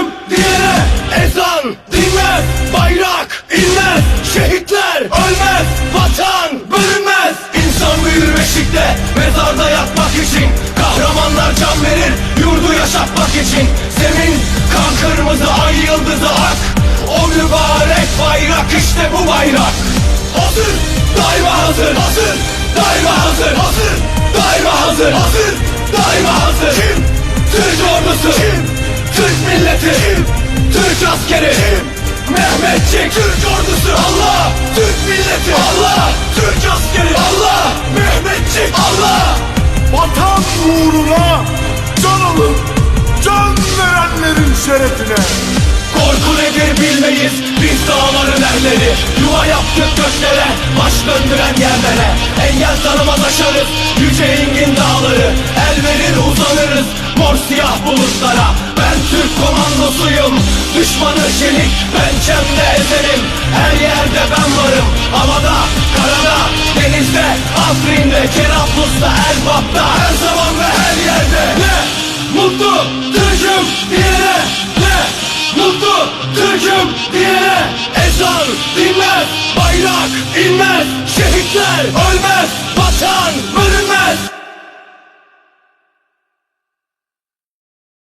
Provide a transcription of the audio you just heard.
Türk'üm diyene ezan dinmez Bayrak inmez Şehitler ölmez Vatan bölünmez. İnsan büyür beşikte Mezarda yatmak için. Kahramanlar can verir Yurdu yaşatmak için. Zemin kan kırmızı ay yıldızı ak. O mübarek bayrak işte bu bayrak. Hazır daima hazır Hazır daima hazır Hazır daima hazır Hazır Türk milleti Kim? Türk askeri? Mehmetçik Türk ordusu. Allah! Türk milleti. Allah! Türk askeri. Allah! Mehmetçik. Allah! Vatan uğruna can alıp can verenlerin şerefine. Korku nedir bilmeyiz. Biz dağların erleri. Yuva yaptık göklere baş döndüren yerlere. Engel tanımaz aşarız. Yüce engin dağları. El verir uzanırız. Mor siyah bulutlara Türk komandosuyum. Düşmanı çelik Pençemde ezerim. Her yerde ben varım. Havada, karada, denizde, Afrin'de, Cerablus'ta, Elbap'ta Her zaman ve her yerde. Ne? Mutlu Türk'üm diyene. Ne? Mutlu Türk'üm diyene. Ezan dinmez Bayrak inmez. Şehitler ölmez Vatan bölünmez